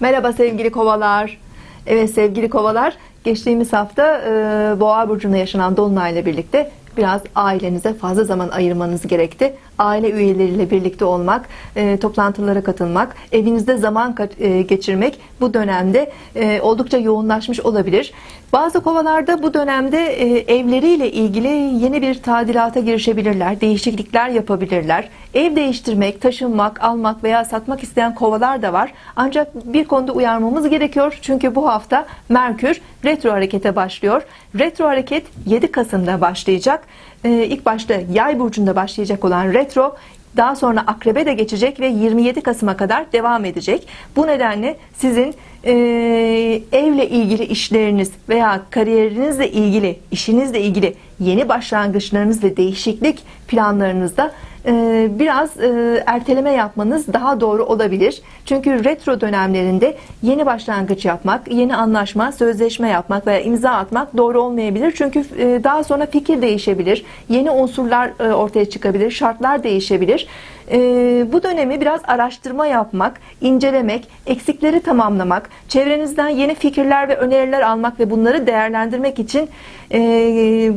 Merhaba sevgili kovalar. Evet sevgili kovalar, geçtiğimiz hafta e, Boğa burcunda yaşanan dolunayla birlikte biraz ailenize fazla zaman ayırmanız gerekti. Aile üyeleriyle birlikte olmak, e, toplantılara katılmak, evinizde zaman e, geçirmek bu dönemde e, oldukça yoğunlaşmış olabilir. Bazı kovalarda bu dönemde e, evleriyle ilgili yeni bir tadilata girişebilirler, değişiklikler yapabilirler. Ev değiştirmek, taşınmak, almak veya satmak isteyen kovalar da var. Ancak bir konuda uyarmamız gerekiyor. Çünkü bu hafta Merkür retro harekete başlıyor. Retro hareket 7 Kasım'da başlayacak. Ee, ilk başta Yay burcunda başlayacak olan retro daha sonra akrebe de geçecek ve 27 Kasım'a kadar devam edecek. Bu nedenle sizin e, evle ilgili işleriniz veya kariyerinizle ilgili, işinizle ilgili yeni başlangıçlarınız ve değişiklik planlarınızda e, biraz e, erteleme yapmanız daha doğru olabilir. Çünkü retro dönemlerinde yeni başlangıç yapmak, yeni anlaşma, sözleşme yapmak veya imza atmak doğru olmayabilir. Çünkü e, daha sonra fikir değişebilir, yeni unsurlar e, ortaya çıkabilir, şartlar değişebilir. E, bu dönemi biraz araştırma yapmak, incelemek, eksikleri tamamlamak, çevrenizden yeni fikirler ve öneriler almak ve bunları değerlendirmek için e,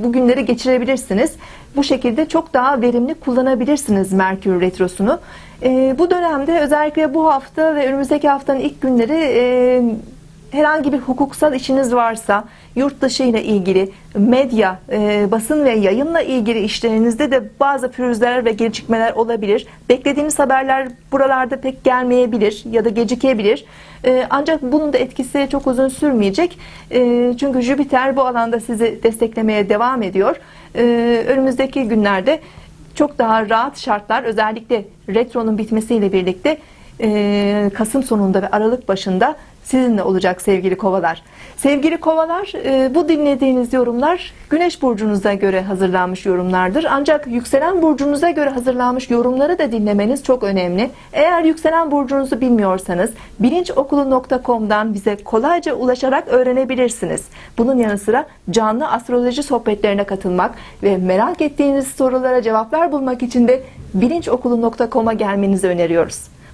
bu günleri geçirebilirsiniz. Bu şekilde çok daha verimli kullanabilirsiniz Merkür Retrosu'nu. E, bu dönemde özellikle bu hafta ve önümüzdeki haftanın ilk günleri e, herhangi bir hukuksal işiniz varsa, yurt dışı ile ilgili, medya, e, basın ve yayınla ilgili işlerinizde de bazı pürüzler ve gecikmeler olabilir. Beklediğiniz haberler buralarda pek gelmeyebilir ya da gecikebilir. E, ancak bunun da etkisi çok uzun sürmeyecek. E, çünkü Jüpiter bu alanda sizi desteklemeye devam ediyor. E, önümüzdeki günlerde çok daha rahat şartlar özellikle retronun bitmesiyle birlikte e, Kasım sonunda ve Aralık başında sizinle olacak sevgili kovalar. Sevgili kovalar e, bu dinlediğiniz yorumlar Güneş burcunuza göre hazırlanmış yorumlardır. Ancak yükselen burcunuza göre hazırlanmış yorumları da dinlemeniz çok önemli. Eğer yükselen burcunuzu bilmiyorsanız bilinçokulu.com'dan bize kolayca ulaşarak öğrenebilirsiniz. Bunun yanı sıra canlı astroloji sohbetlerine katılmak ve merak ettiğiniz sorulara cevaplar bulmak için de bilinçokulu.com'a gelmenizi öneriyoruz.